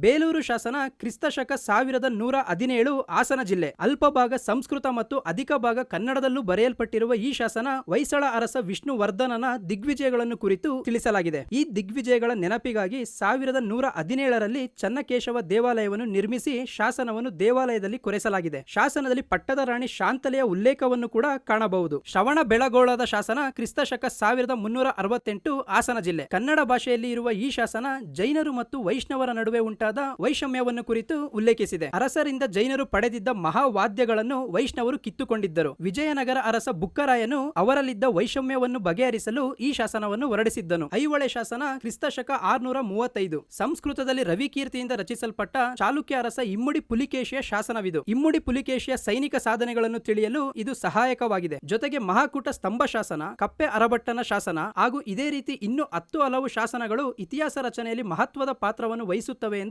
ಬೇಲೂರು ಶಾಸನ ಕ್ರಿಸ್ತ ಶಕ ಸಾವಿರದ ನೂರ ಹದಿನೇಳು ಹಾಸನ ಜಿಲ್ಲೆ. ಅಲ್ಪ ಭಾಗ ಸಂಸ್ಕೃತ ಮತ್ತು ಅಧಿಕ ಭಾಗ ಕನ್ನಡದಲ್ಲೂ ಬರೆಯಲ್ಪಟ್ಟಿರುವ ಈ ಶಾಸನ ಹೊಯ್ಸಳ ಅರಸ ವಿಷ್ಣುವರ್ಧನನ ದಿಗ್ವಿಜಯಗಳನ್ನು ಕುರಿತು ತಿಳಿಸಲಾಗಿದೆ. ಈ ದಿಗ್ವಿಜಯಗಳ ನೆನಪಿಗಾಗಿ ಸಾವಿರದ ನೂರ ಹದಿನೇಳರಲ್ಲಿ ಚನ್ನಕೇಶವ ದೇವಾಲಯವನ್ನು ನಿರ್ಮಿಸಿ ಶಾಸನವನ್ನು ದೇವಾಲಯದಲ್ಲಿ ಕೊರೆಸಲಾಗಿದೆ. ಶಾಸನದಲ್ಲಿ ಪಟ್ಟದ ರಾಣಿ ಶಾಂತಲೆಯ ಉಲ್ಲೇಖವನ್ನು ಕೂಡ ಕಾಣಬಹುದು. ಶ್ರವಣ ಬೆಳಗೋಳದ ಶಾಸನ ಕ್ರಿಸ್ತ ಶಕ ಸಾವಿರದ ಮುನ್ನೂರ ಅರವತ್ತೆಂಟು ಹಾಸನ ಜಿಲ್ಲೆ. ಕನ್ನಡ ಭಾಷೆಯಲ್ಲಿ ಇರುವ ಈ ಶಾಸನ ಜೈನರು ಮತ್ತು ವೈಷ್ಣವರ ನಡುವೆ ಉಂಟಾದ ವೈಷಮ್ಯವನ್ನು ಕುರಿತು ಉಲ್ಲೇಖಿಸಿದೆ. ಅರಸರಿಂದ ಜೈನರು ಪಡೆದಿದ್ದ ಮಹಾವಾದ್ಯಗಳನ್ನು ವೈಷ್ಣವರು ಕಿತ್ತುಕೊಂಡಿದ್ದರು. ವಿಜಯನಗರ ಅರಸ ಬುಕ್ಕರಾಯನು ಅವರಲ್ಲಿದ್ದ ವೈಷಮ್ಯವನ್ನು ಬಗೆಹರಿಸಲು ಈ ಶಾಸನವನ್ನು ಹೊರಡಿಸಿದ್ದನು. ಐಹೊಳೆ ಶಾಸನ ಕ್ರಿಸ್ತ ಶಕ ಆರ್ನೂರ ಮೂವತ್ತೈದು. ಸಂಸ್ಕೃತದಲ್ಲಿ ರವಿಕೀರ್ತಿಯಿಂದ ರಚಿಸಲ್ಪಟ್ಟ ಚಾಲುಕ್ಯ ಅರಸ ಇಮ್ಮಡಿ ಪುಲಿಕೇಶಿಯ ಶಾಸನವಿದು. ಇಮ್ಮಡಿ ಪುಲಿಕೇಶಿಯ ಸೈನಿಕ ಸಾಧನೆಗಳನ್ನು ತಿಳಿಯಲು ಇದು ಸಹಾಯಕವಾಗಿದೆ. ಜೊತೆಗೆ ಮಹಾಕೂಟ ಸ್ತಂಭ ಶಾಸನ, ಕಪ್ಪೆ ಅರಭಟ್ಟನ ಶಾಸನ ಹಾಗೂ ಇದೇ ರೀತಿ ಇನ್ನು ಹತ್ತು ಹಲವು ಶಾಸನಗಳು ಇತಿಹಾಸ ರಚನೆಯಲ್ಲಿ ಮಹತ್ವದ ಪಾತ್ರವನ್ನು ವಹಿಸುತ್ತವೆ